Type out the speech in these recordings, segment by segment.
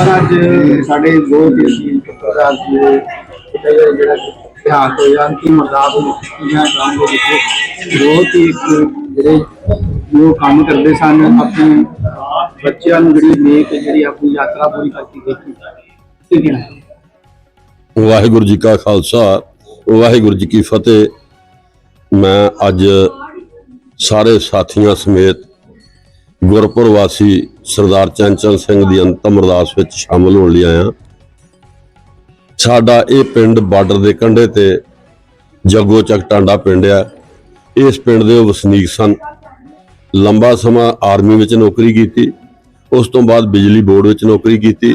Sir ਅੱਜ ਸਾਡੇ ਬਹੁਤ ਹੀ ਰਾਜ ਦੇ ਜਿਹੜਾ ਜਿਹੜਾ ਇਤਿਹਾਸ ਹੋਇਆ, ਅੰਤਿਮ ਅਰਦਾਸ ਦੁਨੀਆ ਜਾਣ ਦੇ ਵਿੱਚ ਬਹੁਤ ਹੀ ਜਿਹੜੇ ਜੋ ਕੰਮ ਕਰਦੇ ਸਨ, ਆਪਣੇ ਬੱਚਿਆਂ ਨੂੰ ਜਿਹੜੀ ਲੈ ਕੇ ਜਿਹੜੀ ਆਪਣੀ ਯਾਤਰਾ ਪੂਰੀ ਕਰਕੇ ਦੇਖੀ। ਤੇ ਕਿਹਾ ਵਾਹਿਗੁਰੂ ਜੀ ਕਾ ਖਾਲਸਾ, ਵਾਹਿਗੁਰੂ ਜੀ ਕੀ ਫਤਿਹ। ਮੈਂ ਅੱਜ ਸਾਰੇ ਸਾਥੀਆਂ ਸਮੇਤ ਗੁਰਪੁਰ ਵਾਸੀ ਸਰਦਾਰ ਚੰਚਲ ਸਿੰਘ ਦੀ ਅੰਤਮ ਅਰਦਾਸ ਵਿੱਚ ਸ਼ਾਮਲ ਹੋਣ ਲਈ ਆਇਆ। ਸਾਡਾ ਇਹ ਪਿੰਡ ਬਾਰਡਰ ਦੇ ਕੰਢੇ ਤੇ ਜੱਗੋ ਚੱਕ ਟਾਂਡਾ ਪਿੰਡ ਆ। ਇਸ ਪਿੰਡ ਦੇ ਉਹ ਵਸਨੀਕ ਸਨ। ਲੰਬਾ ਸਮਾਂ ਆਰਮੀ ਵਿੱਚ ਨੌਕਰੀ ਕੀਤੀ, ਉਸ ਤੋਂ ਬਾਅਦ ਬਿਜਲੀ ਬੋਰਡ ਵਿੱਚ ਨੌਕਰੀ ਕੀਤੀ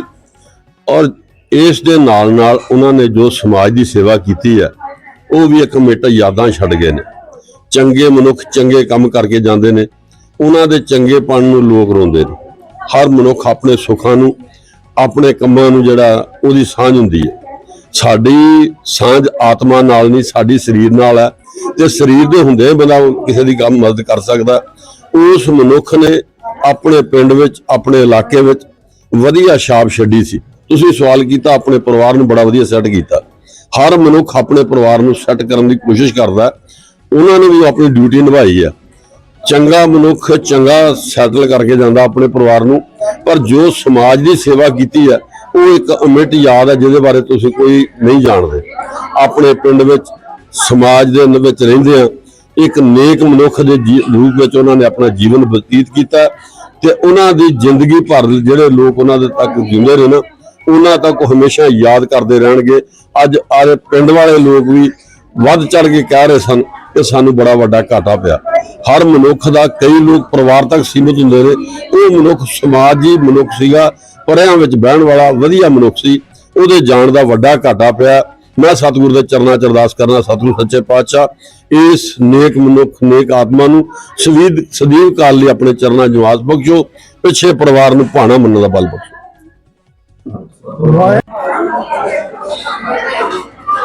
ਔਰ ਇਸ ਦੇ ਨਾਲ ਨਾਲ ਉਹਨਾਂ ਨੇ ਜੋ ਸਮਾਜ ਦੀ ਸੇਵਾ ਕੀਤੀ ਹੈ ਉਹ ਵੀ ਇੱਕ ਮਿੱਟ ਯਾਦਾਂ ਛੱਡ ਗਏ ਨੇ। ਚੰਗੇ ਮਨੁੱਖ ਚੰਗੇ ਕੰਮ ਕਰਕੇ ਜਾਂਦੇ ਨੇ। ਉਹਨਾਂ ਦੇ ਚੰਗੇਪਣ ਨੂੰ ਲੋਕ ਰੋਂਦੇ ਨੇ। ਹਰ ਮਨੁੱਖ ਆਪਣੇ ਸੁੱਖਾਂ ਨੂੰ, ਆਪਣੇ ਕੰਮਾਂ ਨੂੰ ਜਿਹੜਾ ਉਹਦੀ ਸਾਂਝ ਹੁੰਦੀ ਹੈ। ਸਾਡੀ ਸਾਂਝ ਆਤਮਾ ਨਾਲ ਨਹੀਂ, ਸਾਡੀ ਸਰੀਰ ਨਾਲ ਹੈ। ਤੇ ਸਰੀਰ ਦੇ ਹੁੰਦੇ ਬੰਦਾ ਕਿਸੇ ਦੀ ਕੰਮ ਮਦਦ ਕਰ ਸਕਦਾ। ਉਸ ਮਨੁੱਖ ਨੇ ਆਪਣੇ ਪਿੰਡ ਵਿੱਚ, ਆਪਣੇ ਇਲਾਕੇ ਵਿੱਚ ਵਧੀਆ ਛਾਪ ਛੱਡੀ ਸੀ। ਤੁਸੀਂ ਸਵਾਲ ਕੀਤਾ, ਆਪਣੇ ਪਰਿਵਾਰ ਨੂੰ ਬੜਾ ਵਧੀਆ ਸੈੱਟ ਕੀਤਾ। ਹਰ ਮਨੁੱਖ ਆਪਣੇ ਪਰਿਵਾਰ ਨੂੰ ਸੈੱਟ ਕਰਨ ਦੀ ਕੋਸ਼ਿਸ਼ ਕਰਦਾ। ਉਹਨਾਂ ਨੇ ਵੀ ਆਪਣੀ ਡਿਊਟੀ ਨਿਭਾਈ ਆ ਚੰਗਾ ਮਨੁੱਖ ਚੰਗਾ ਸੈਟਲ ਕਰਕੇ ਜਾਂਦਾ ਆਪਣੇ ਪਰਿਵਾਰ ਨੂੰ, ਪਰ ਜੋ ਸਮਾਜ ਦੀ ਸੇਵਾ ਕੀਤੀ ਹੈ, ਉਹ ਇੱਕ ਅਮਿਟ ਯਾਦ ਹੈ ਜਿਹਦੇ ਬਾਰੇ ਤੁਸੀਂ ਕੋਈ ਨਹੀਂ ਜਾਣਦੇ। ਆਪਣੇ ਪਿੰਡ ਵਿੱਚ, ਸਮਾਜ ਦੇ ਅੰਦਰ ਵਿੱਚ ਰਹਿੰਦੇ ਆ ਇੱਕ ਨੇਕ ਮਨੁੱਖ ਦੇ ਜੀ- ਰੂਪ ਵਿੱਚ ਉਹਨਾਂ ਨੇ ਆਪਣਾ ਜੀਵਨ ਬਤੀਤ ਕੀਤਾ ਤੇ ਉਹਨਾਂ ਦੀ ਜ਼ਿੰਦਗੀ ਭਰ ਜਿਹੜੇ ਲੋਕ ਉਹਨਾਂ ਦੇ ਤੱਕ ਜਿਉਂਦੇ ਰਹੇ ਨਾ, ਉਹਨਾਂ ਤੱਕ ਹਮੇਸ਼ਾ ਯਾਦ ਕਰਦੇ ਰਹਿਣਗੇ। ਅੱਜ ਆਰੇ ਪਿੰਡ ਵਾਲੇ ਲੋਕ ਵੀ ਵੱਧ ਚੜ ਕੇ ਕਹਿ ਰਹੇ ਸਨ ਕਿ ਸਾਨੂੰ ਬੜਾ ਵੱਡਾ ਘਾਟਾ ਪਿਆ। ਹਰ ਮਨੁੱਖ ਦਾ, ਕਈ ਲੋਕ ਪਰਿਵਾਰ ਤੱਕ ਸੀਮਿਤ ਹੁੰਦੇ ਨੇ। ਉਹ ਮਨੁੱਖ ਸਮਾਜੀ ਮਨੁੱਖ ਸੀਗਾ, ਪਰਿਆਂ ਵਿੱਚ ਬਹਿਣ ਵਾਲਾ ਵਧੀਆ ਮਨੁੱਖ ਸੀ। ਉਹਦੇ ਜਾਣ ਦਾ ਵੱਡਾ ਘਾਟਾ ਪਿਆ। ਮੈਂ ਸਤਿਗੁਰ ਦੇ ਚਰਨਾਂ 'ਚ ਅਰਦਾਸ ਕਰਨਾ ਸਤਿਗੁਰ ਸੱਚੇ ਪਾਤਸ਼ਾਹ, ਇਸ ਨੇਕ ਮਨੁੱਖ, ਨੇਕ ਆਤਮਾ ਨੂੰ ਸਵੀਦ ਸਦੀਵ ਕਾਲ ਲਈ ਆਪਣੇ ਚਰਨਾਂ 'ਚ ਨਿਵਾਸ ਬਖਸ਼ੋ ਪਿੱਛੇ ਪਰਿਵਾਰ ਨੂੰ ਭਾਣਾ ਮੰਨਣ ਦਾ ਬਲ ਬਖਸ਼ੋ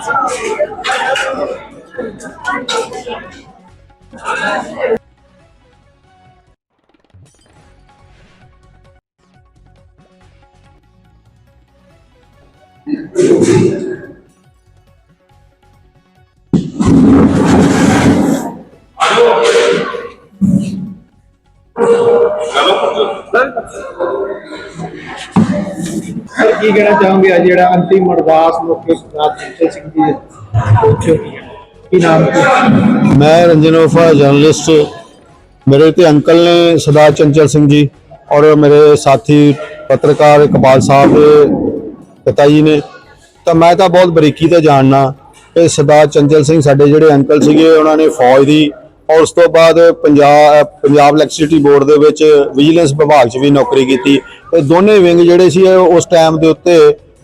ਸਰ ਕੀ ਕਹਿਣਾ ਚਾਹੋਗੇ ਅੱਜ ਜਿਹੜਾ ਅੰਤਿਮ ਅਰਦਾਸ ਮੌਕੇ ਸਰਦਾਰ ਚੰਚਲ ਸਿੰਘ ਜੀ ਦੇ ਪਹੁੰਚੇ ਕੀ ਨਾਮ ਮੈਂ ਰੰਜਨ ਉਰਫਾ ਜਰਨਲਿਸਟ ਮੇਰੇ ਤੇ ਅੰਕਲ ਨੇ ਸਰਦਾਰ ਚੰਚਲ ਸਿੰਘ ਜੀ ਔਰ ਮੇਰੇ ਸਾਥੀ ਪੱਤਰਕਾਰ ਇਕਬਾਲ ਸਾਹਿਬ ਦੇ ਪਿਤਾ ਜੀ ਨੇ। ਤਾਂ ਮੈਂ ਤਾਂ ਬਹੁਤ ਬਰੀਕੀ ਤੇ ਜਾਣਨਾ ਕਿ ਸਰਦਾਰ ਚੰਚਲ ਸਿੰਘ ਸਾਡੇ ਜਿਹੜੇ ਅੰਕਲ ਸੀਗੇ, ਉਹਨਾਂ ਨੇ ਫੌਜ ਦੀ ਔਰ ਉਸ ਤੋਂ ਬਾਅਦ ਪੰਜਾਬ ਪੰਜਾਬ ਇਲੈਕਟ੍ਰਿਸਿਟੀ ਬੋਰਡ ਦੇ ਵਿੱਚ ਵਿਜੀਲੈਂਸ ਵਿਭਾਗ 'ਚ ਵੀ ਨੌਕਰੀ ਕੀਤੀ। ਇਹ ਦੋਨੇ ਵਿੰਗ ਜਿਹੜੇ ਸੀ, ਇਹ ਉਸ ਟਾਈਮ ਦੇ ਉੱਤੇ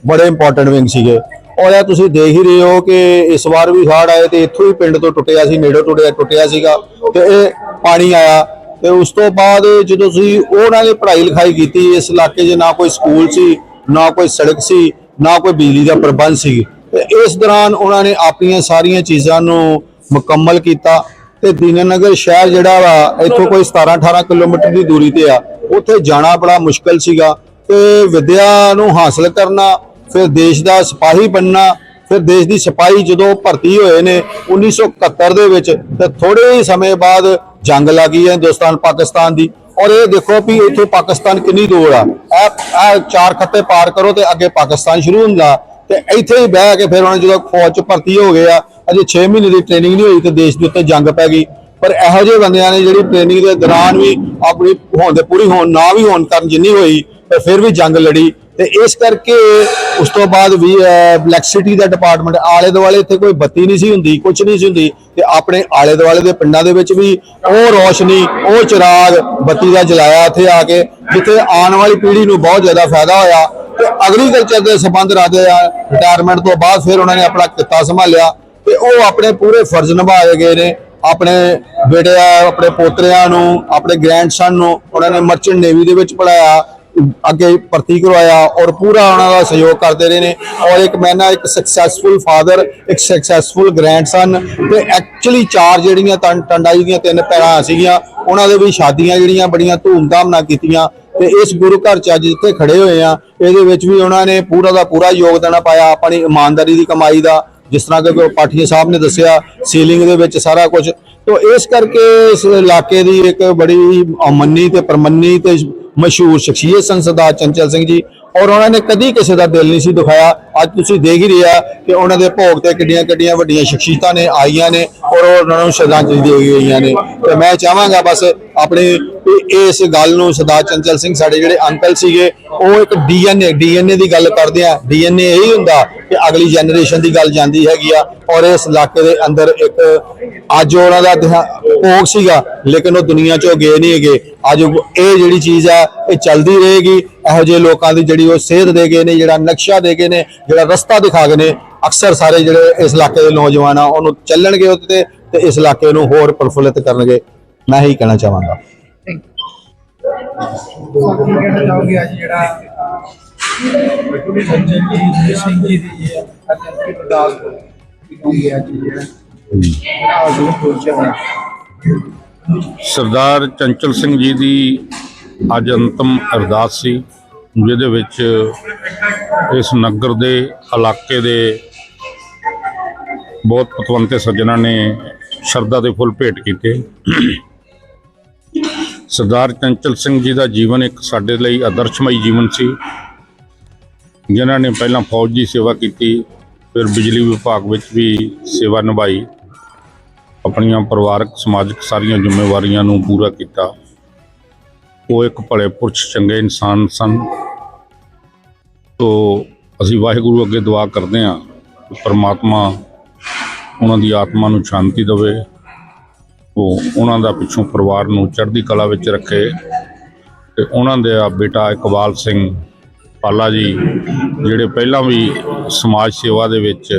ਬੜੇ ਇੰਪੋਰਟੈਂਟ ਵਿੰਗ ਸੀਗੇ। ਔਰ ਇਹ ਤੁਸੀਂ ਦੇਖ ਹੀ ਰਹੇ ਹੋ ਕਿ ਇਸ ਵਾਰ ਵੀ ਹੜ੍ਹ ਆਏ ਤੇ ਇੱਥੋਂ ਹੀ ਪਿੰਡ ਤੋਂ ਟੁੱਟਿਆ ਸੀ, ਨੇੜੋਂ ਟੁੱਟਿਆ ਟੁੱਟਿਆ ਸੀਗਾ ਤੇ ਇਹ ਪਾਣੀ ਆਇਆ। ਤੇ ਉਸ ਤੋਂ ਬਾਅਦ ਜਦੋਂ ਤੁਸੀਂ ਉਹਨਾਂ ਨੇ ਪੜ੍ਹਾਈ ਲਿਖਾਈ ਕੀਤੀ, ਇਸ ਇਲਾਕੇ 'ਚ ਨਾ ਕੋਈ ਸਕੂਲ ਸੀ, ਨਾ ਕੋਈ ਸੜਕ ਸੀ, ਨਾ ਕੋਈ ਬਿਜਲੀ ਦਾ ਪ੍ਰਬੰਧ ਸੀ। ਤੇ ਇਸ ਦੌਰਾਨ ਉਹਨਾਂ ਨੇ ਆਪਣੀਆਂ ਸਾਰੀਆਂ ਚੀਜ਼ਾਂ ਨੂੰ ਮੁਕੰਮਲ ਕੀਤਾ ਤੇ ਦੀਨਾਨਗਰ ਸ਼ਹਿਰ ਜਿਹੜਾ ਵਾ, ਇੱਥੋਂ ਕੋਈ 17 18 ਕਿਲੋਮੀਟਰ ਦੀ ਦੂਰੀ ਤੇ ਆ, ਉੱਥੇ ਜਾਣਾ ਬੜਾ ਮੁਸ਼ਕਲ ਸੀਗਾ ਤੇ ਵਿਦਿਆ ਨੂੰ ਹਾਸਲ ਕਰਨਾ ਫਿਰ ਦੇਸ਼ ਦਾ ਸਿਪਾਹੀ ਬਣਨਾ, ਫਿਰ ਦੇਸ਼ ਦੀ ਸਿਪਾਹੀ ਜਦੋਂ ਭਰਤੀ ਹੋਏ ਨੇ 1971 ਦੇ ਵਿੱਚ, ਤੇ ਥੋੜੇ ਹੀ ਸਮੇਂ ਬਾਅਦ ਜੰਗ ਲੱਗੀ ਹੈ ਹਿੰਦੁਸਤਾਨ, ਪਾਕਿਸਤਾਨ ਦੀ। ਔਰ ਇਹ ਦੇਖੋ ਵੀ ਇੱਥੇ ਪਾਕਿਸਤਾਨ ਕਿੰਨੀ ਦੂਰ ਆ। ਇਹ ਚਾਰ ਖੱਤੇ ਪਾਰ ਕਰੋ ਤੇ ਅੱਗੇ ਪਾਕਿਸਤਾਨ ਸ਼ੁਰੂ ਹੁੰਦਾ। ਤੇ ਇੱਥੇ ਹੀ ਬਹਿ ਕੇ ਫਿਰ ਉਹਨਾਂ ਜਦੋਂ ਫੌਜ ਚ ਭਰਤੀ ਹੋ ਗਏ ਆ, ਅਜੇ 6 ਮਹੀਨੇ ਦੀ ਟ੍ਰੇਨਿੰਗ ਨਹੀਂ ਹੋਈ ਤੇ ਦੇਸ਼ ਦੇ ਉੱਤੇ ਜੰਗ ਪੈ ਗਈ। ਪਰ ਇਹੋ ਜਿਹੇ ਬੰਦਿਆਂ ਨੇ ਜਿਹੜੀ ਟ੍ਰੇਨਿੰਗ ਦੇ ਦੌਰਾਨ ਵੀ ਆਪਣੀ ਹੋਣ ਦੇ ਪੂਰੀ ਹੋਣ, ਨਾ ਵੀ ਹੋਣ ਕਰਨ ਜਿੰਨੀ ਹੋਈ ਪਰ ਫਿਰ ਵੀ ਜੰਗ ਲੜੀ। ਤੇ ਇਸ ਕਰਕੇ ਉਸ ਤੋਂ ਬਾਅਦ ਵੀ ਇਲੈਕਟ੍ਰਿਸਿਟੀ ਦਾ ਡਿਪਾਰਟਮੈਂਟ ਆਲੇ ਦੁਆਲੇ ਇੱਥੇ ਕੋਈ ਬੱਤੀ ਨਹੀਂ ਸੀ ਹੁੰਦੀ ਕੁਝ ਨਹੀਂ ਸੀ ਹੁੰਦੀ ਤੇ ਆਪਣੇ ਆਲੇ ਦੁਆਲੇ ਦੇ ਪਿੰਡਾਂ ਦੇ ਵਿੱਚ ਵੀ ਉਹ ਰੋਸ਼ਨੀ, ਉਹ ਚਿਰਾਗ ਬੱਤੀ ਦਾ ਜਲਾਇਆ ਇੱਥੇ ਆ ਕੇ, ਜਿੱਥੇ ਆਉਣ ਵਾਲੀ ਪੀੜ੍ਹੀ ਨੂੰ ਬਹੁਤ ਜ਼ਿਆਦਾ ਫਾਇਦਾ ਹੋਇਆ ਤੇ ਐਗਰੀਕਲਚਰ ਦੇ ਸੰਬੰਧ ਰੱਖਦੇ ਆ। ਰਿਟਾਇਰਮੈਂਟ ਤੋਂ ਬਾਅਦ ਫਿਰ ਉਹਨਾਂ ਨੇ ਆਪਣਾ ਕਿੱਤਾ ਸੰਭਾਲਿਆ ਤੇ ਉਹ ਆਪਣੇ ਪੂਰੇ ਫਰਜ਼ ਨਿਭਾਏ ਗਏ ਨੇ। ਆਪਣੇ ਬੇਟਿਆਂ, ਆਪਣੇ ਪੋਤਰਿਆਂ ਨੂੰ, ਆਪਣੇ ਗ੍ਰੈਂਡਸਨ ਨੂੰ ਉਹਨਾਂ ਨੇ ਮਰਚੈਂਟ ਨੇਵੀ ਦੇ ਵਿੱਚ ਪੜਾਇਆ ਅੱਗੇ ਭਰਤੀ ਕਰਵਾਇਆ ਔਰ ਪੂਰਾ ਉਹਨਾਂ ਦਾ ਸਹਿਯੋਗ ਕਰਦੇ ਰਹੇ ਨੇ ਔਰ ਇੱਕ ਮੈਂ ਨਾ ਇੱਕ ਸਕਸੈਸਫੁਲ ਫਾਦਰ ਇੱਕ ਸਕਸੈਸਫੁਲ ਗ੍ਰੈਂਡਸਨ ਤੇ ਐਕਚੁਅਲੀ ਚਾਰ ਜਿਹੜੀਆਂ ਟੰ- ਟੰਡਾਈ ਦੀਆਂ ਤਿੰਨ ਪੈਰਾਂ ਸੀਗੀਆਂ, ਉਹਨਾਂ ਦੇ ਵੀ ਸ਼ਾਦੀਆਂ ਜਿਹੜੀਆਂ ਬੜੀਆਂ ਧੂਮਧਾਮ ਨਾਲ ਕੀਤੀਆਂ ਤੇ ਇਸ ਗੁਰੂ ਘਰ ਚ ਅੱਜ ਜਿੱਥੇ ਖੜੇ ਹੋਏ ਆ, ਇਹਦੇ ਵਿੱਚ ਵੀ ਉਹਨਾਂ ਨੇ ਪੂਰਾ ਦਾ ਪੂਰਾ ਯੋਗਦਾਨ ਪਾਇਆ, ਆਪਣੀ ਇਮਾਨਦਾਰੀ ਦੀ ਕਮਾਈ ਦਾ, ਜਿਸ ਤਰ੍ਹਾਂ ਕਿ ਪਾਠੀ ਸਾਹਿਬ ਨੇ ਦੱਸਿਆ ਸੀਲਿੰਗ ਦੇ ਵਿੱਚ ਸਾਰਾ ਕੁਝ ਤੋਂ ਇਸ ਕਰਕੇ ਇਸ ਇਲਾਕੇ ਦੀ ਇੱਕ ਬੜੀ ਮੰਨੀ ਤੇ ਪਰਮੰਨੀ ਤੇ ਮਸ਼ਹੂਰ ਸ਼ਖਸੀਅਤ ਸਨ ਸਰਦਾਰ ਚੰਚਲ ਸਿੰਘ ਜੀ। ਔਰ ਉਹਨਾਂ ਨੇ ਕਦੀ ਕਿਸੇ ਦਾ ਦਿਲ ਨਹੀਂ ਸੀ ਦੁਖਾਇਆ। ਅੱਜ ਤੁਸੀਂ ਦੇਖ ਹੀ ਰਿਹਾ ਕਿ ਉਹਨਾਂ ਦੇ ਭੋਗ ਤੇ ਕਿੱਡੀਆਂ ਕਿੱਡੀਆਂ ਵੱਡੀਆਂ ਸ਼ਖਸੀਅਤਾਂ ਨੇ, ਆਈਆਂ ਨੇ। ਔਰ ਉਹਨਾਂ ਨੂੰ ਸ਼ਰਧਾਂਜਲੀ ਦੇ ਗਈਆਂ ਨੇ। ਤੇ ਮੈਂ ਚਾਹਾਂਗਾ ਬਸ ਆਪਣੇ ਇਸ ਗੱਲ ਨੂੰ ਸਰਦਾਰ ਚੰਚਲ ਸਿੰਘ ਸਾਡੇ ਜਿਹੜੇ ਅੰਕਲ ਸੀਗੇ, ਉਹ ਇੱਕ ਡੀਐਨਏ ਡੀਐਨਏ ਦੀ ਗੱਲ ਕਰਦੇ ਆ। ਡੀਐਨਏ ਇਹੀ ਹੁੰਦਾ ਕਿ ਅਗਲੀ ਜਨਰੇਸ਼ਨ ਦੀ ਗੱਲ ਜਾਂਦੀ ਹੈਗੀ ਆ ਔਰ ਇਸ ਇਲਾਕੇ ਦੇ ਅੰਦਰ ਇੱਕ ਅੱਜ ਉਹਨਾਂ ਦਾ ਭੋਗ ਸੀਗਾ, ਲੇਕਿਨ ਉਹ ਦੁਨੀਆ ਚੋਂ ਗਏ ਨਹੀਂ ਹੈਗੇ। ਅੱਜ ਇਹ ਜਿਹੜੀ ਚੀਜ਼ ਆ, ਇਹ ਚੱਲਦੀ ਰਹੇਗੀ। ਇਹੋ ਜਿਹੇ ਲੋਕਾਂ ਦੀ ਜਿਹੜੀ ਉਹ ਸੇਧ ਦੇ ਗਏ ਨੇ, ਜਿਹੜਾ ਨਕਸ਼ਾ ਦੇ ਗਏ ਨੇ, ਜਿਹੜਾ ਰਸਤਾ ਦਿਖਾ ਗਏ ਨੇ, ਅਕਸਰ ਸਾਰੇ ਜਿਹੜੇ ਇਸ ਇਲਾਕੇ ਦੇ ਨੌਜਵਾਨ ਆ, ਉਹਨੂੰ ਚੱਲਣਗੇ ਉੱਤੇ ਤੇ ਇਸ ਇਲਾਕੇ ਨੂੰ ਹੋਰ ਪ੍ਰਫੁੱਲਿਤ ਕਰਨਗੇ। ਮੈਂ ਇਹੀ ਕਹਿਣਾ ਚਾਹਾਂਗਾ। ਸਾਨੂੰ ਕੀ ਕਹਿਣਾ ਚਾਹੋਗੇ ਅੱਜ ਜਿਹੜਾ ਸੰਜੇ ਜੀ ਸਿੰਘ ਜੀ ਦੀ ਅੱਜ ਦੀ ਅਰਦਾਸ ਕੀਤੀ ਅੱਜ ਜਿਹੜਾ ਜਿਹੜਾ ਆਜ਼ੂ ਪਹੁੰਚਿਆ ਹੋਇਆ ਸਰਦਾਰ ਚੰਚਲ ਸਿੰਘ ਜੀ ਦੀ ਅੱਜ ਅੰਤਮ ਅਰਦਾਸ ਸੀ ਜਿਹਦੇ ਵਿੱਚ ਇਸ ਨਗਰ ਦੇ ਇਲਾਕੇ ਦੇ ਬਹੁਤ ਪਤਵੰਤੇ ਸੱਜਣਾ ਨੇ ਸ਼ਰਧਾ ਦੇ ਫੁੱਲ ਭੇਟ ਕੀਤੇ। ਸਰਦਾਰ ਚੰਚਲ ਸਿੰਘ ਜੀ ਦਾ ਜੀਵਨ ਇੱਕ ਸਾਡੇ ਲਈ ਆਦਰਸ਼ਮਈ ਜੀਵਨ ਸੀ। ਜਿਨ੍ਹਾਂ ਨੇ ਪਹਿਲਾਂ ਫੌਜ ਦੀ ਸੇਵਾ ਕੀਤੀ, ਫਿਰ ਬਿਜਲੀ ਵਿਭਾਗ ਵਿੱਚ ਵੀ ਸੇਵਾ ਨਿਭਾਈ। ਆਪਣੀਆਂ ਪਰਿਵਾਰਕ, ਸਮਾਜਿਕ ਸਾਰੀਆਂ ਜ਼ਿੰਮੇਵਾਰੀਆਂ ਨੂੰ ਪੂਰਾ ਕੀਤਾ। ਉਹ ਇੱਕ ਭਲੇ ਪੁਰਸ਼, ਚੰਗੇ ਇਨਸਾਨ ਸਨ। ਤੋ ਅਸੀਂ ਵਾਹਿਗੁਰੂ ਅੱਗੇ ਦੁਆ ਕਰਦੇ ਹਾਂ ਪਰਮਾਤਮਾ ਉਹਨਾਂ ਦੀ ਆਤਮਾ ਨੂੰ ਸ਼ਾਂਤੀ ਦੇਵੇ। ਉਹ ਉਹਨਾਂ ਦਾ ਪਿੱਛੋਂ ਪਰਿਵਾਰ ਨੂੰ ਚੜ੍ਹਦੀ ਕਲਾ ਵਿੱਚ ਰੱਖੇ ਤੇ ਉਹਨਾਂ ਦੇ ਬੇਟਾ ਇਕਬਾਲ ਸਿੰਘ ਪਾਲਾ ਜੀ, ਜਿਹੜੇ ਪਹਿਲਾਂ ਵੀ ਸਮਾਜ ਸੇਵਾ ਦੇ ਵਿੱਚ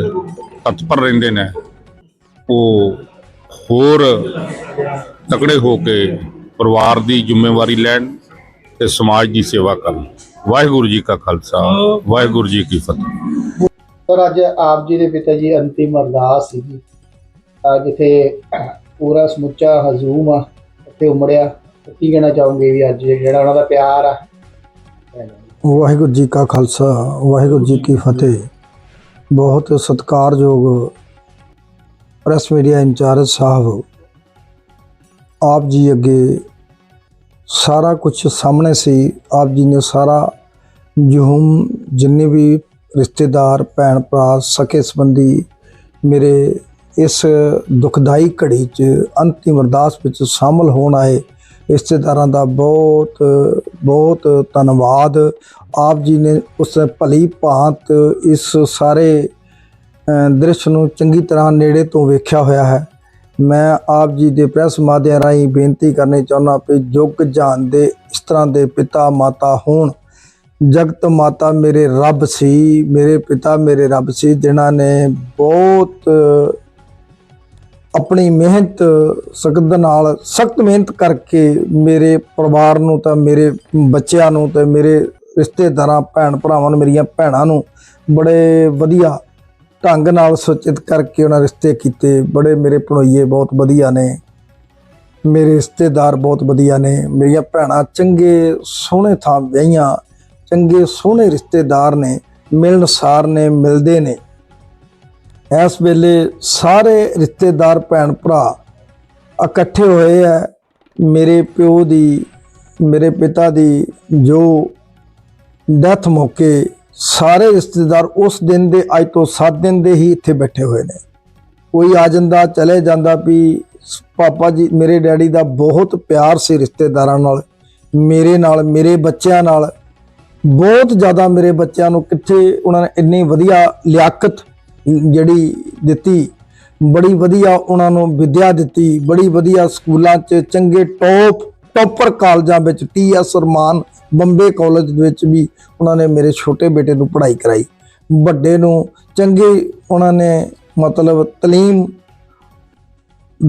ਤਤਪਰ ਰਹਿੰਦੇ ਨੇ, ਉਹ ਹੋਰ ਤਕੜੇ ਹੋ ਕੇ ਪਰਿਵਾਰ ਦੀ ਜ਼ਿੰਮੇਵਾਰੀ ਲੈਣ ਤੇ ਸਮਾਜ ਦੀ ਸੇਵਾ ਕਰਨ। ਵਾਹਿਗੁਰੂ ਜੀ ਕਾ ਖਾਲਸਾ, ਵਾਹਿਗੁਰੂ ਜੀ ਕੀ ਫਤਿਹ। ਸਰ, ਅੱਜ ਆਪ ਜੀ ਦੇ ਪਿਤਾ ਜੀ ਅੰਤਿਮ ਅਰਦਾਸ ਸੀ ਜਿੱਥੇ ਪੂਰਾ ਸਮੁੱਚਾ ਹਜ਼ੂਮ ਆ, ਉੱਥੇ ਉਮੜਿਆ। ਕੀ ਕਹਿਣਾ ਚਾਹੋਗੇ ਵੀ ਅੱਜ ਜਿਹੜਾ ਉਹਨਾਂ ਦਾ ਪਿਆਰ ਆ? ਵਾਹਿਗੁਰੂ ਜੀ ਕਾ ਖਾਲਸਾ, ਵਾਹਿਗੁਰੂ ਜੀ ਕੀ ਫਤਿਹ। ਬਹੁਤ ਸਤਿਕਾਰਯੋਗ ਪ੍ਰੈਸ ਮੀਡੀਆ ਇੰਚਾਰਜ ਸਾਹਿਬ, ਆਪ ਜੀ ਅੱਗੇ ਸਾਰਾ ਕੁਝ ਸਾਹਮਣੇ ਸੀ। ਆਪ ਜੀ ਨੇ ਸਾਰਾ ਜਹੂਮ, ਜਿੰਨੇ ਵੀ ਰਿਸ਼ਤੇਦਾਰ ਭੈਣ ਭਰਾ ਸਕੇ ਸੰਬੰਧੀ ਮੇਰੇ ਇਸ ਦੁਖਦਾਈ ਘੜੀ 'ਚ ਅੰਤਿਮ ਅਰਦਾਸ ਵਿੱਚ ਸ਼ਾਮਲ ਹੋਣ ਆਏ। ਰਿਸ਼ਤੇਦਾਰਾਂ ਦਾ ਬਹੁਤ ਬਹੁਤ ਧੰਨਵਾਦ। ਆਪ ਜੀ ਨੇ ਉਸ ਭਲੀ ਭਾਂਤ ਇਸ ਸਾਰੇ ਦ੍ਰਿਸ਼ ਨੂੰ ਚੰਗੀ ਤਰ੍ਹਾਂ ਨੇੜੇ ਤੋਂ ਵੇਖਿਆ ਹੋਇਆ ਹੈ। ਮੈਂ ਆਪ ਜੀ ਦੇ ਪ੍ਰੈਸ ਮਾਧਿਅਮ ਰਾਹੀਂ ਬੇਨਤੀ ਕਰਨੀ ਚਾਹੁੰਦਾ ਕਿ ਜੁਗ ਜਾਨ ਦੇ ਇਸ ਤਰ੍ਹਾਂ ਦੇ ਪਿਤਾ ਮਾਤਾ ਹੋਣ। ਜਗਤ ਮਾਤਾ ਮੇਰੇ ਰੱਬ ਸੀ, ਮੇਰੇ ਪਿਤਾ ਮੇਰੇ ਰੱਬ ਸੀ, ਜਿਨ੍ਹਾਂ ਨੇ ਬਹੁਤ ਆਪਣੀ ਮਿਹਨਤ ਸਖਤ ਨਾਲ, ਸਖਤ ਮਿਹਨਤ ਕਰਕੇ ਮੇਰੇ ਪਰਿਵਾਰ ਨੂੰ ਤਾਂ ਮੇਰੇ ਬੱਚਿਆਂ ਨੂੰ ਤੇ ਮੇਰੇ ਰਿਸ਼ਤੇਦਾਰਾਂ ਭੈਣ ਭਰਾਵਾਂ ਨੂੰ, ਮੇਰੀਆਂ ਭੈਣਾਂ ਨੂੰ ਬੜੇ ਵਧੀਆ ਢੰਗ ਨਾਲ ਸੁਚਿਤ ਕਰਕੇ ਉਹਨਾਂ ਰਿਸ਼ਤੇ ਕੀਤੇ। ਬੜੇ ਮੇਰੇ ਭਣੋਈਏ ਬਹੁਤ ਵਧੀਆ ਨੇ। ਮੇਰੇ ਰਿਸ਼ਤੇਦਾਰ ਬਹੁਤ ਵਧੀਆ ਨੇ। ਮੇਰੀਆਂ ਭੈਣਾਂ ਚੰਗੇ, ਸੋਹਣੇ ਥਾਂ ਵਿਆਹੀਆਂ, ਚੰਗੇ, ਸੋਹਣੇ ਰਿਸ਼ਤੇਦਾਰ ਨੇ, ਮਿਲਣਸਾਰ ਨੇ, ਮਿਲਦੇ ਨੇ। ਇਸ ਵੇਲੇ ਸਾਰੇ ਰਿਸ਼ਤੇਦਾਰ ਭੈਣ ਭਰਾ ਇਕੱਠੇ ਹੋਏ ਆ। ਮੇਰੇ ਪਿਓ ਦੀ, ਮੇਰੇ ਪਿਤਾ ਦੀ ਜੋ ਡੈਥ ਮੌਕੇ ਸਾਰੇ ਰਿਸ਼ਤੇਦਾਰ ਉਸ ਦਿਨ ਦੇ, ਅੱਜ ਤੋਂ 7 ਦਿਨ ਦੇ ਹੀ ਇੱਥੇ ਬੈਠੇ ਹੋਏ ਨੇ। ਕੋਈ ਆ ਜਾਂਦਾ, ਚਲੇ ਜਾਂਦਾ ਵੀ ਪਾਪਾ ਜੀ, ਮੇਰੇ ਡੈਡੀ ਦਾ ਬਹੁਤ ਪਿਆਰ ਸੀ ਰਿਸ਼ਤੇਦਾਰਾਂ ਨਾਲ, ਮੇਰੇ ਨਾਲ, ਮੇਰੇ ਬੱਚਿਆਂ ਨਾਲ। ਬਹੁਤ ਜ਼ਿਆਦਾ ਮੇਰੇ ਬੱਚਿਆਂ ਨੂੰ ਕਿੱਥੇ ਉਹਨਾਂ ਨੇ ਇੰਨੀ ਵਧੀਆ ਲਿਆਕਤ ਜਿਹੜੀ ਦਿੱਤੀ, ਬੜੀ ਵਧੀਆ ਉਹਨਾਂ ਨੂੰ ਵਿੱਦਿਆ ਦਿੱਤੀ, ਬੜੀ ਵਧੀਆ ਸਕੂਲਾਂ 'ਚ ਚੰਗੇ ਟੌਪ ਟੌਪਰ ਕਾਲਜਾਂ ਵਿੱਚ ਟੀਐਸ ਰਮਾਨ ਬੰਬੇ ਕਾਲਜ ਵਿੱਚ ਵੀ ਉਹਨਾਂ ਨੇ ਮੇਰੇ ਛੋਟੇ ਬੇਟੇ ਨੂੰ ਪੜ੍ਹਾਈ ਕਰਾਈ। ਵੱਡੇ ਨੂੰ ਚੰਗੇ ਉਹਨਾਂ ਨੇ ਮਤਲਬ ਤਾਲੀਮ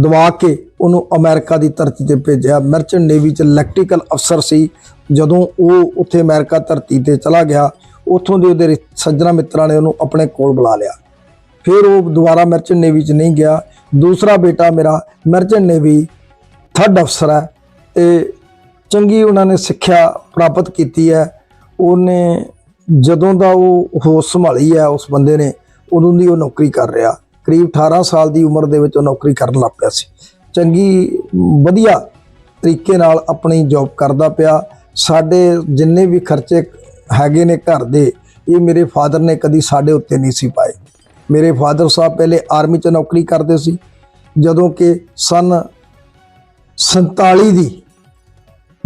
ਦਵਾ ਕੇ ਉਹਨੂੰ ਅਮਰੀਕਾ ਦੀ ਧਰਤੀ ਤੇ ਭੇਜਿਆ। ਮਰਚੈਂਟ ਨੇਵੀ ਚ ਇਲੈਕਟ੍ਰੀਕਲ ਅਫਸਰ ਸੀ। ਜਦੋਂ ਉਹ ਉੱਥੇ ਅਮਰੀਕਾ ਧਰਤੀ ਤੇ ਚਲਾ ਗਿਆ, ਉੱਥੋਂ ਦੇ ਉਹਦੇ ਰਿ- ਸੱਜਣਾ ਮਿੱਤਰਾਂ ਨੇ ਉਹਨੂੰ ਆਪਣੇ ਕੋਲ ਬੁਲਾ ਲਿਆ। ਫਿਰ ਉਹ ਦੁਬਾਰਾ ਮਰਚੈਂਟ ਨੇਵੀ ਚ ਨਹੀਂ ਗਿਆ। ਦੂਸਰਾ ਬੇਟਾ ਮੇਰਾ ਮਰਚੈਂਟ ਨੇਵੀ ਥਰਡ ਅਫਸਰ ਹੈ। ਤੇ ਚੰਗੀ ਉਹਨਾਂ ਨੇ ਸਿੱਖਿਆ ਪ੍ਰਾਪਤ ਕੀਤੀ ਹੈ। ਉਹਨੇ ਜਦੋਂ ਦਾ ਉਹ ਹੋਸ਼ ਸੰਭਾਲੀ ਹੈ ਉਸ ਬੰਦੇ ਨੇ, ਉਦੋਂ ਦੀ ਉਹ ਨੌਕਰੀ ਕਰ ਰਿਹਾ। ਕਰੀਬ 18 ਸਾਲ ਦੀ ਉਮਰ ਦੇ ਵਿੱਚ ਉਹ ਨੌਕਰੀ ਕਰਨ ਲੱਗ ਪਿਆ ਸੀ। ਚੰਗੀ, ਵਧੀਆ ਤਰੀਕੇ ਨਾਲ ਆਪਣੀ ਜੌਬ ਕਰਦਾ ਪਿਆ। ਸਾਡੇ ਜਿੰਨੇ ਵੀ ਖਰਚੇ ਹੈਗੇ ਨੇ ਘਰ ਦੇ, ਇਹ ਮੇਰੇ ਫਾਦਰ ਨੇ ਕਦੀ ਸਾਡੇ ਉੱਤੇ ਨਹੀਂ ਸੀ ਪਾਏ। ਮੇਰੇ ਫਾਦਰ ਸਾਹਿਬ ਪਹਿਲੇ ਆਰਮੀ 'ਚ ਨੌਕਰੀ ਕਰਦੇ ਸੀ, ਜਦੋਂ ਕਿ ਸਨ 47 ਦੀ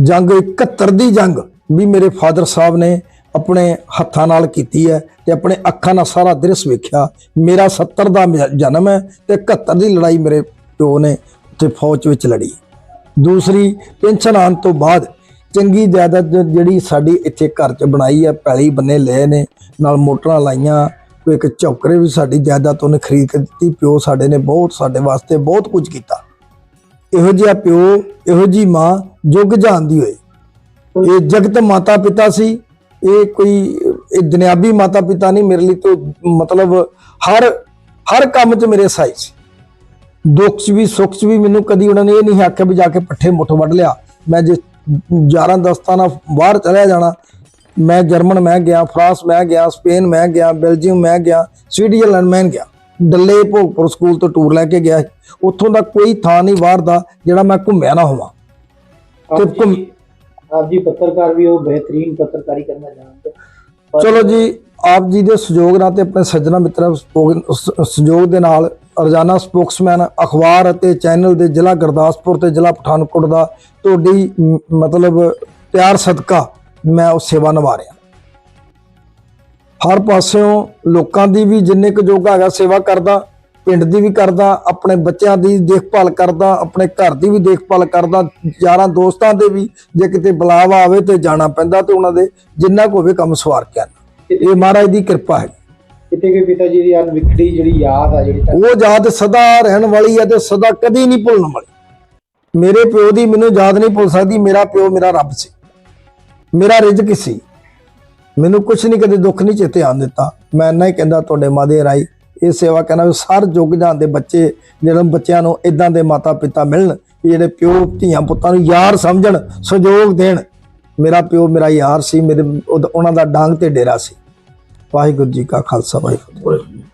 ਜੰਗ 71 ਦੀ ਜੰਗ ਵੀ ਮੇਰੇ ਫਾਦਰ ਸਾਹਿਬ ਨੇ ਆਪਣੇ ਹੱਥਾਂ ਨਾਲ ਕੀਤੀ ਹੈ ਤੇ ਆਪਣੇ ਅੱਖਾਂ ਨਾਲ ਸਾਰਾ ਦ੍ਰਿਸ਼ ਵੇਖਿਆ। ਮੇਰਾ 70 ਦਾ ਮ- ਜਨਮ ਹੈ ਤੇ 71 ਦੀ ਲੜਾਈ ਮੇਰੇ ਪਿਓ ਨੇ ਉੱਥੇ ਫੌਜ ਵਿੱਚ ਲੜੀ। ਦੂਸਰੀ, ਪੈਨਸ਼ਨ ਆਉਣ ਤੋਂ ਬਾਅਦ ਚੰਗੀ ਜਾਇਦਾਦ ਜਿਹੜੀ ਸਾਡੀ ਇੱਥੇ ਘਰ 'ਚ ਬਣਾਈ ਹੈ, ਪੈਲੀ ਬੰਨੇ ਲਏ ਨੇ, ਨਾਲ ਮੋਟਰਾਂ ਲਾਈਆਂ ਕੋਈ ਇੱਕ ਚੌਕਰੇ ਵੀ ਸਾਡੀ ਜਾਇਦਾਦ ਉਹਨੇ ਖਰੀਦ ਕੇ ਦਿੱਤੀ, ਪਿਓ ਸਾਡੇ ਨੇ ਬਹੁਤ ਸਾਡੇ ਵਾਸਤੇ ਬਹੁਤ ਕੁਝ ਕੀਤਾ। ਇਹੋ ਜਿਹਾ ਪਿਓ, ਇਹੋ ਜੀ ਮਾਂ ਜੁਗ ਜਾਣਦੀ ਹੋਏ। ਇਹ ਜਗਤ ਮਾਤਾ ਪਿਤਾ ਸੀ, ਇਹ ਕੋਈ, ਇਹ ਦੁਨਿਆਵੀ ਮਾਤਾ ਪਿਤਾ ਨਹੀਂ, ਮੇਰੇ ਲਈ ਤੋਂ ਮਤਲਬ ਹਰ ਹਰ ਕੰਮ 'ਚ ਮੇਰੇ ਸਾਈ ਸੀ। ਦੁੱਖ 'ਚ ਵੀ, ਸੁੱਖ 'ਚ ਵੀ ਮੈਨੂੰ ਕਦੀ ਉਹਨਾਂ ਨੇ ਇਹ ਨਹੀਂ ਆਖਿਆ ਵੀ ਜਾ ਕੇ ਪੱਠੇ ਮੁੱਠ ਵੱਢ ਲਿਆ। ਮੈਂ ਜੇ 11 ਦਸਤਾਂ ਨਾਲ ਬਾਹਰ ਚਲਿਆ ਜਾਣਾ ਮੈਂ ਜਰਮਨ ਮੈਂ ਗਿਆ ਫਰਾਂਸ ਮੈਂ ਗਿਆ ਸਪੇਨ ਮੈਂ ਗਿਆ ਬੈਲਜੀਅਮ ਮੈਂ ਗਿਆ ਸਵਿਟਜ਼ਰਲੈਂਡ ਮੈਂ ਗਿਆ। ਡੱਲੇ ਭੋਗਪੁਰ ਸਕੂਲ ਤੋਂ ਟੂਰ ਲੈ ਕੇ ਗਿਆ। ਉੱਥੋਂ ਦਾ ਕੋਈ ਥਾਂ ਨਹੀਂ ਬਾਹਰ ਦਾ ਜਿਹੜਾ ਮੈਂ ਘੁੰਮਿਆ ਨਾ ਹੋਵਾਂ। ਤੇ ਆਪ ਘੁੰਮ- ਜੀ ਆਪ ਜੀ ਪੱਤਰਕਾਰ ਵੀ ਹੋ ਬਿਹਤਰੀਨ ਪੱਤਰਕਾਰੀ ਕਰਨਾ ਜਾਣਦੇ ਚਲੋ ਜੀ ਆਪ ਜੀ ਦੇ ਸਹਿਯੋਗ ਨਾਲ ਤੇ ਆਪਣੇ ਸੱਜਣਾ ਮਿੱਤਰਾਂ ਸਹਿਯੋਗ ਦੇ ਨਾਲ ਰੋਜ਼ਾਨਾ ਸਪੋਕਸਮੈਨ ਅਖਬਾਰ ਅਤੇ ਚੈਨਲ ਦੇ ਜ਼ਿਲ੍ਹਾ ਗੁਰਦਾਸਪੁਰ ਤੇ ਜ਼ਿਲ੍ਹਾ ਪਠਾਨਕੋਟ ਦਾ ਤੁਹਾਡੀ ਮਤਲਬ ਪਿਆਰ ਸਦਕਾ ਮੈਂ ਉਹ ਸੇਵਾ ਨਿਭਾ ਰਿਹਾ। ਹਰ ਪਾਸਿਓਂ ਲੋਕਾਂ ਦੀ ਵੀ ਜਿੰਨੇ ਕੁ ਜੋਗਾ ਹੈਗਾ ਸੇਵਾ ਕਰਦਾ ਪਿੰਡ ਦੀ ਵੀ ਕਰਦਾ ਆਪਣੇ ਬੱਚਿਆਂ ਦੀ ਦੇਖਭਾਲ ਕਰਦਾ ਆਪਣੇ ਘਰ ਦੀ ਵੀ ਦੇਖਭਾਲ ਕਰਦਾ ਯਾਰਾਂ ਦੋਸਤਾਂ ਦੇ ਵੀ ਜੇ ਕਿਤੇ ਬੁਲਾਵਾ ਆਵੇ ਤੇ ਜਾਣਾ ਪੈਂਦਾ ਤੇ ਉਹਨਾਂ ਦੇ ਜਿੰਨਾ ਕੁ ਹੋਵੇ ਕੰਮ ਸਵਾਰ ਕੇ ਇਹ ਮਹਾਰਾਜ ਦੀ ਕਿਰਪਾ ਹੈ। ਕਿਤੇ ਕਿ ਪਿਤਾ ਜੀ ਦੀ ਅਨਵਿਕੜੀ ਜਿਹੜੀ ਯਾਦ ਆ ਜਿਹੜੀ ਉਹ ਯਾਦ ਸਦਾ ਰਹਿਣ ਵਾਲੀ ਹੈ ਤੇ ਸਦਾ ਕਦੀ ਨਹੀਂ ਭੁੱਲਣ ਵਾਲੀ। ਮੇਰੇ ਪਿਓ ਦੀ ਮੈਨੂੰ ਯਾਦ ਨਹੀਂ ਭੁੱਲ ਸਕਦੀ ਮੇਰਾ ਪਿਓ ਮੇਰਾ ਰੱਬ ਸੀ। ਮੇਰਾ ਰਿਜ਼ਕ ਸੀ? ਮੈਨੂੰ ਕੁਝ ਨਹੀਂ, ਕਦੇ ਦੁੱਖ ਨਹੀਂ ਚੇਤੇ ਆਉਣ ਦਿੱਤਾ। ਮੈਂ ਇੰਨਾ ਹੀ ਕਹਿੰਦਾ, ਤੁਹਾਡੇ ਮਾਦੇ ਰਾਈ ਇਹ ਸੇਵਾ ਕਹਿਣਾ ਵੀ ਸਾਰ ਜੁਗ ਜਾਣ ਦੇ ਬੱਚੇ, ਜਿਹੜੇ ਬੱਚਿਆਂ ਨੂੰ ਇਦਾਂ ਦੇ ਮਾਤਾ ਪਿਤਾ ਮਿਲਣ, ਵੀ ਜਿਹੜੇ ਪਿਓ ਧੀਆਂ ਪੁੱਤਾਂ ਨੂੰ ਯਾਰ ਸਮਝਣ, ਸਹਿਯੋਗ ਦੇਣ। ਮੇਰਾ ਪਿਓ ਮੇਰਾ ਯਾਰ ਸੀ, ਮੇਰੇ ਉਹਦਾ- ਉਹਨਾਂ ਦਾ ਡਾਂਗ ਤੇ ਡੇਰਾ ਸੀ। ਵਾਹਿਗੁਰੂ ਜੀ ਕਾ ਖਾਲਸਾ, ਵਾਹਿਗੁਰੂ ਜੀ ਕੀ ਫਤਿਹ।